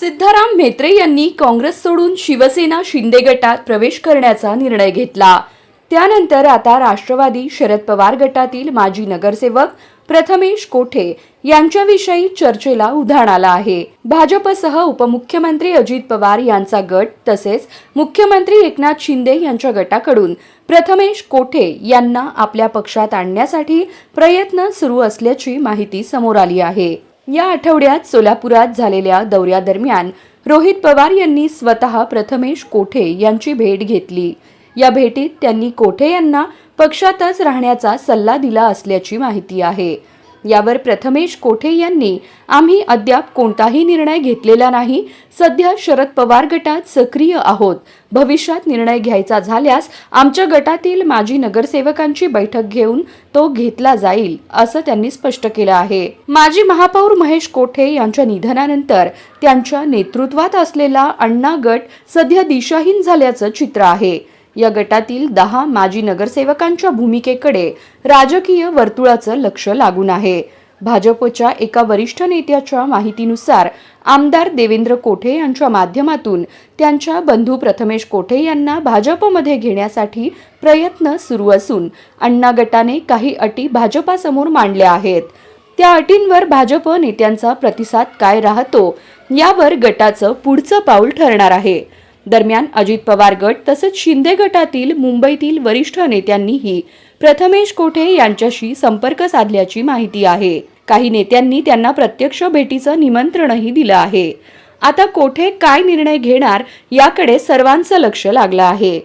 सिद्धाराम म्हेत्रे यांनी काँग्रेस सोडून शिवसेना शिंदे गटात प्रवेश करण्याचा निर्णय घेतला. त्यानंतर आता राष्ट्रवादी शरद पवार गटातील माजी नगरसेवक प्रथमेश कोठे यांच्याविषयी चर्चेला उधाण आलं आहे. भाजपसह उपमुख्यमंत्री अजित पवार यांचा गट तसेच मुख्यमंत्री एकनाथ शिंदे यांच्या गटाकडून प्रथमेश कोठे यांना आपल्या पक्षात आणण्यासाठी प्रयत्न सुरू असल्याची माहिती समोर आली आहे. या आठवड्यात सोलापुरात झालेल्या दौऱ्यादरम्यान रोहित पवार यांनी स्वतः प्रथमेश कोठे यांची भेट घेतली. या भेटीत त्यांनी कोठे यांना पक्षातच राहण्याचा सल्ला दिला असल्याची माहिती आहे. यावर प्रथमेश कोठे यांनी आम्ही अद्याप कोणताही निर्णय घेतलेला नाही. सध्या शरद पवार गटात सक्रिय आहोत. भविष्यात निर्णय घ्यायचा झाल्यास आमच्या गटातील माजी नगरसेवकांची बैठक घेऊन तो घेतला जाईल असं त्यांनी स्पष्ट केलं आहे. माजी महापौर महेश कोठे यांच्या निधनानंतर त्यांच्या नेतृत्वात असलेला अण्णा गट सध्या दिशाहीन झाल्याचं चित्र आहे. या गटातील दहा माजी नगरसेवकांच्या भूमिकेकडे राजकीय वर्तुळाचं लक्ष लागून आहे. भाजपच्या एका वरिष्ठ नेत्याच्या माहितीनुसार आमदार देवेंद्र कोठे यांच्या माध्यमातून त्यांच्या बंधू प्रथमेश कोठे यांना भाजपमध्ये घेण्यासाठी प्रयत्न सुरू असून अण्णा गटाने काही अटी भाजपासमोर मांडल्या आहेत. त्या अटींवर भाजप नेत्यांचा प्रतिसाद काय राहतो यावर गटाचं पुढचं पाऊल ठरणार आहे. दरम्यान अजित पवार गट तसंच शिंदे गटातील मुंबईतील वरिष्ठ नेत्यांनीही प्रथमेश कोठे यांच्याशी संपर्क साधल्याची माहिती आहे. काही नेत्यांनी त्यांना प्रत्यक्ष भेटीचं निमंत्रणही दिलं आहे. आता कोठे काय निर्णय घेणार याकडे सर्वांचं लक्ष लागलं आहे.